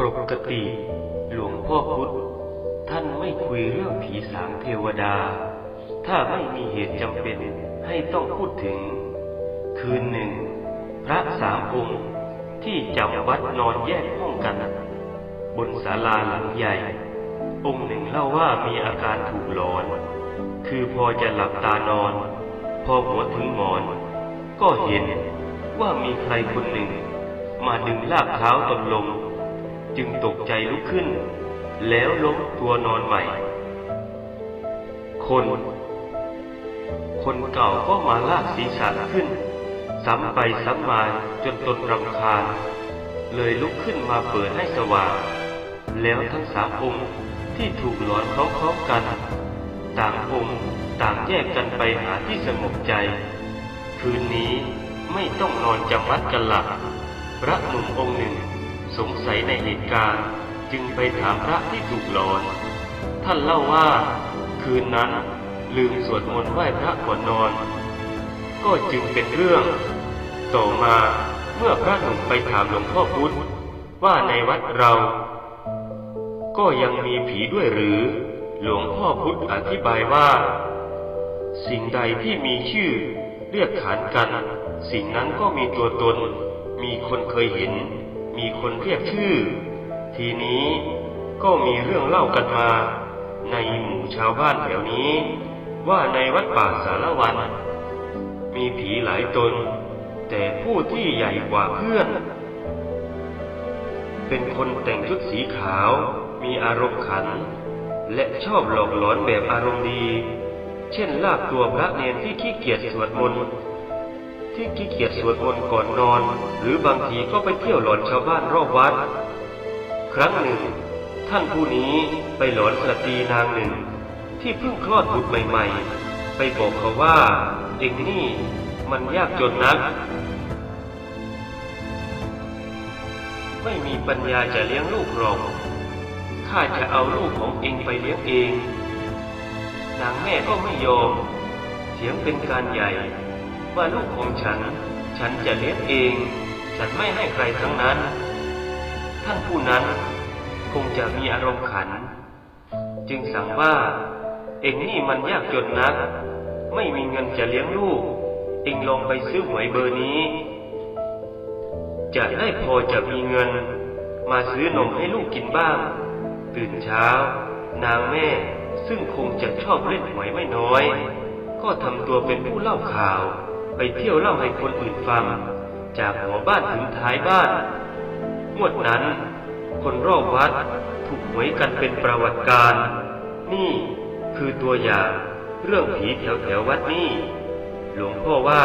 ปกติ หลวงพ่อพุธท่านไม่คุยเรื่องผีสางเทวดา ถ้าไม่มีเหตุจำเป็นให้ต้องพูดถึง คืนหนึ่ง พระสามองค์ที่จำวัดนอนแยกห้องกัน บนศาลาหลังใหญ่ องค์หนึ่งเล่าว่ามีอาการถูกหลอน คือพอจะหลับตานอน พอหัวถึงหมอน ก็เห็นว่ามีใครคนหนึ่ง มาดึงลากเท้าตนลง จึงตกใจลุกขึ้น แล้วล้มตัวนอนใหม่ คน คนเก่าก็มาลากศีรษะขึ้น ซ้ำไปซ้ำมาจนตนรำคาญ เลยลุกขึ้นมาเปิดให้สว่าง แล้วทั้งสามองค์ที่ถูกหลอนพร้อมๆกัน ต่างองค์ต่างแยกกันไปหาที่สงบใจ คืนนี้ไม่ต้องนอนจำวัดกันหลับพระหนุ่มองค์หนึ่ง สงสัยในเหตุการณ์จึงไปถามพระที่ถูกหลอน ท่านเล่าว่า คืนนั้นลืมสวดมนต์ไหว้พระก่อนนอน ก็จึงเป็นเรื่อง ต่อมาเมื่อพระหนุ่มไปถามหลวงพ่อพุธว่าในวัดเรา ก็ยังมีผีด้วยหรือ หลวงพ่อพุธอธิบายว่า สิ่งใดที่มีชื่อเรียกขานกัน สิ่งนั้นก็มีตัวตน มีคนเคยเห็น มีคนเรียกชื่อ ทีนี้ก็มีเรื่องเล่ากันมา ในหมู่ชาวบ้านแถวนี้ ว่าในวัดป่าสารวัน มีผีหลายตน แต่ผู้ที่ใหญ่กว่าเพื่อน เป็นคนแต่งชุดสีขาว มีอารมณ์ขัน และชอบหลอกหลอนแบบอารมณ์ดี เช่นลากตัวพระเนนที่ขี้เกียจสวดมนต์ ที่ขี้เกียจสวดมนต์ก่อนนอน หรือบางทีก็ไปเที่ยวหลอนชาวบ้านรอบวัด ครั้งหนึ่ง ท่านผู้นี้ไปหลอนสตรีนางหนึ่ง ที่เพิ่งคลอดบุตรใหม่ๆ ไปบอกเขาว่าเองนี่มันยากจนนัก ไม่มีปัญญาจะเลี้ยงลูกหรอกข้าจะเอาลูกของเองไปเลี้ยงเอง นางแม่ก็ไม่ยอมเถียงเป็นการใหญ่ ว่าลูกของฉัน ฉันจะเลี้ยงเอง ฉันไม่ให้ใครทั้งนั้น ท่านผู้นั้นคงจะมีอารมณ์ขัน จึงสั่งว่า เองนี่มันยากจนนัก ไม่มีเงินจะเลี้ยงลูก เองลองไปซื้อหวยเบอร์นี้ จะได้พอจะมีเงิน มาซื้อนมให้ลูกกินบ้าง ตื่นเช้า นางแม่ซึ่งคงจะชอบเล่นหวยไม่น้อย ก็ทำตัวเป็นผู้เล่าข่าว ไปเที่ยวเล่าให้คนอื่นฟัง จากหัวบ้านถึงท้ายบ้านงวดนั้น คนรอบวัดถูกหวยกันเป็นประวัติการ นี่คือตัวอย่างเรื่องผีแถวแถววัดนี่ หลวงพ่อว่า